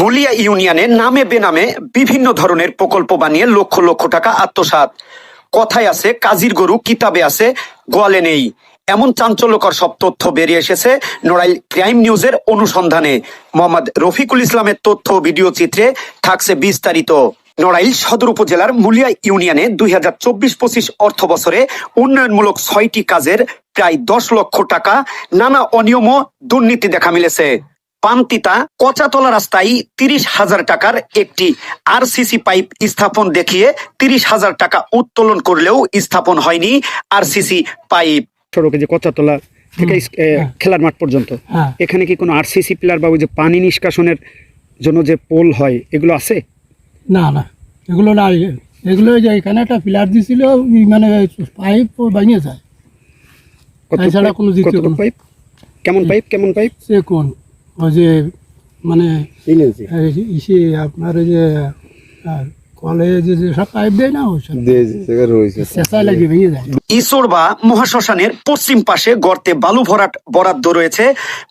মুলিয়া ইউনিয়নে নামে বেনামে বিভিন্ন ধরনের প্রকল্প বানিয়ে লক্ষ লক্ষ টাকা আত্মসাৎ। কথায় আছে, কাজীর গরু কিতাবে আছে, গোয়ালে নেই। এমন চাঞ্চল্যকর সব তথ্য বেরিয়ে এসেছে নড়াইল ক্রাইম নিউজের অনুসন্ধানে। মোহাম্মদ রফিকুল ইসলামের তথ্য ভিডিও চিত্রে থাকছে বিস্তারিত। নড়াইল সদর উপজেলার মুলিয়া ইউনিয়নে দুই হাজার চব্বিশ পঁচিশ অর্থ বছরে উন্নয়নমূলক ছয়টি কাজের প্রায় দশ লক্ষ টাকা নানা অনিয়ম ও দুর্নীতি দেখা মিলেছে। পান্তিতা কচাতলা রাস্তায় তিরিশ হাজার টাকার একটি আরসিসি পাইপ স্থাপন দেখিয়ে তিরিশ হাজার টাকা উত্তোলন করলেও স্থাপন হয়নি আরসিসি পাইপ। সড়কে যে কচাতলা থেকে খেলার মাঠ পর্যন্ত হ্যাঁ। এখানে কি কোনো আরসিসি পিলার বা ওই যে পানি নিষ্কাশনের জন্য যে পোল হয় এগুলো আছে? না না এগুলো না এগুলো যে এখানে একটা পিলার দিছিল মানে পাইপ ভেঙে যায় কত এছাড়া কোনো দ্বিতীয় কোনো- পাইপ? কেমন পাইপ? কেমন পাইপ? সে কোন? ওই যে মানে ইসে আপনার ওই যে আহ, যে যে সব পাইপ দেয় না ওই সব চেঁচা লাগে ভেঙে যায়। ইসোরবা মহাশ্মশানের পশ্চিম পাশে গর্তে বালু ভরাট বরাদ্দ রয়েছে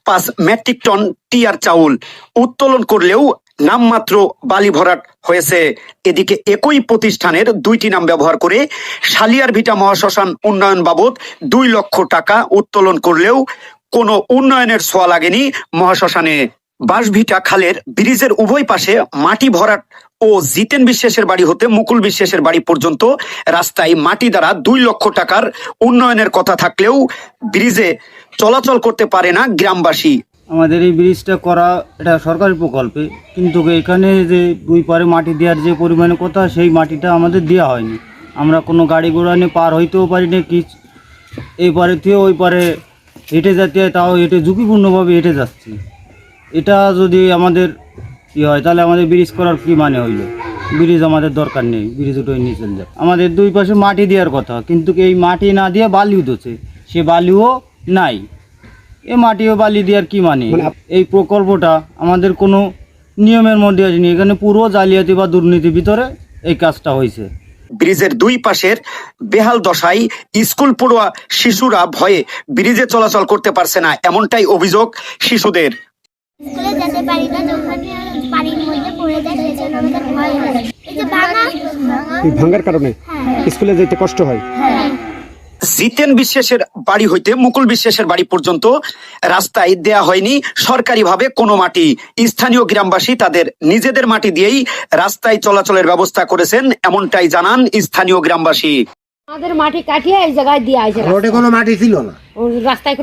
পাঁচ মেট্রিক টন টিয়ার চাউল। উত্তোলন করলেও নামমাত্র বালি ভরাট হয়েছে। এদিকে একই প্রতিষ্ঠানের দুইটি নাম ব্যবহার করে শালিয়ার ভিটা মহাশ্মশান উন্নয়ন বাবদ দুই লক্ষ টাকা উত্তোলন করলেও কোনো উন্নয়নের ছোঁয়া লাগেনি মহাশ্মশানে। বাঁশভিটা খালের ব্রিজের উভয় পাশে মাটি ভরাট ও জিতেন বিশ্বাসের বাড়ি হতে মুকুল বিশ্বাসের বাড়ি পর্যন্ত রাস্তায় মাটি দ্বারা দুই লক্ষ টাকার উন্নয়নের কথা থাকলেও ব্রিজে চলাচল করতে পারে না গ্রামবাসী। আমাদের এই ব্রিজটা করা এটা সরকারি প্রকল্পে, কিন্তু এখানে যে দুই পারে মাটি দেওয়ার যে পরিমাণে কথা, সেই মাটিটা আমাদের দেওয়া হয়নি। আমরা কোনো গাড়ি ঘোড়া নিয়ে পার হইতেও পারি না কি এই পারে থেকে ওই পারে হেঁটে যেতে হয়, তাও হেঁটে ঝুঁকিপূর্ণভাবে হেঁটে যাচ্ছি। এটা যদি আমাদের ই হয়, তাহলে আমাদের ব্রিজ করার কি মানে হইল? ব্রিজ আমাদের দরকার নেই, ব্রিজ উঠে নিয়ে চলে যায় আমাদের দুই পাশে মাটি দেওয়ার কথা, কিন্তু এই মাটি না দিয়ে বালিও দিচ্ছে সে বালিও নাই। এ মাটি ও বালি দেওয়ার কি মানে? মানে এই প্রকল্পটা আমাদের কোনো নিয়মের মধ্যে আসেনি। এখানে পুরো জালিয়াতি বা দুর্নীতির ভিতরে এই কাজটা হয়েছে। ব্রিজের দুই পাশের বেহাল দশায় স্কুল পড়ুয়া শিশুরা ভয়ে ব্রিজে চলাচল করতে পারছে না এমনটাই অভিযোগ শিশুদের। স্কুলে যেতে পারি না যখন বাড়ির মধ্যে পড়ে যায় সেই আমাদের ভয় হয়। এই যে ভাঙা এই কারণে স্কুলে যেতে কষ্ট হয়। জিতেন বিশ্বাসের বাড়ি হইতে মুকুল বিশ্বাসের বাড়ি পর্যন্ত রাস্তায় দেয়া হয়নি। সরকারিভাবে কোনো মাটি স্থানীয় গ্রামবাসী তাদের নিজেদের মাটি দিয়েই রাস্তায় চলাচলের ব্যবস্থা করেছেন এমনটাই জানান স্থানীয় গ্রামবাসী। আমাদের মাটি কাটিয়ে এই জায়গায় দিয়ে আছে রোডে কোনো মাটি ছিল না। রাস্তায়